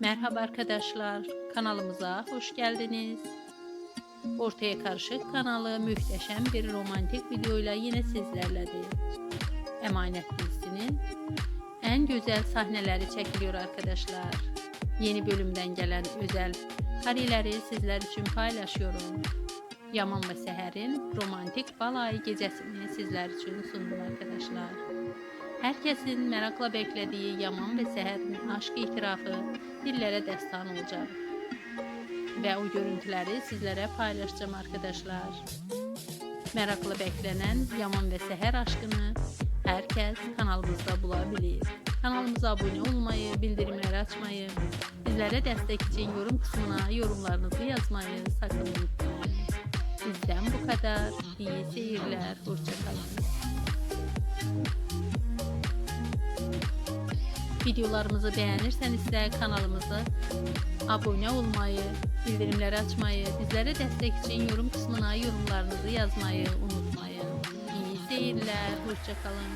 Merhaba arkadaşlar, kanalımıza hoş geldiniz. Ortaya Karışık kanalı mühteşem bir romantik videoyla yine sizlerledir. Emanet dizisinin en güzel sahneleri çekiliyor arkadaşlar. Yeni bölümden gelen özel kareleri sizler için paylaşıyorum. Yaman ve Seher'in romantik balayı gecesini sizler için sundum arkadaşlar. Herkesin merakla beklediği Yaman ve Seher'in aşk itirafı dillere destan olacak. Ve o görüntüleri sizlere paylaşacağım arkadaşlar. Merakla beklenen Yaman ve Seher aşkını herkes kanalımızda bulabilir. Kanalımıza abone olmayı, bildirimleri açmayı, bizlere destek için yorum kısmına yorumlarınızı yazmayı sakın unutmayın. Bizden bu kadar. İyi seyirler. Hoşçakalın. videolarımızı beğenirseniz də kanalımızı abunə olmayı, bildirimləri açmayı, bizlərə dəstək üçün yorum qısmına yorumlarınızı yazmayı unutmayın. İyi seyirlər, hoşça kalın.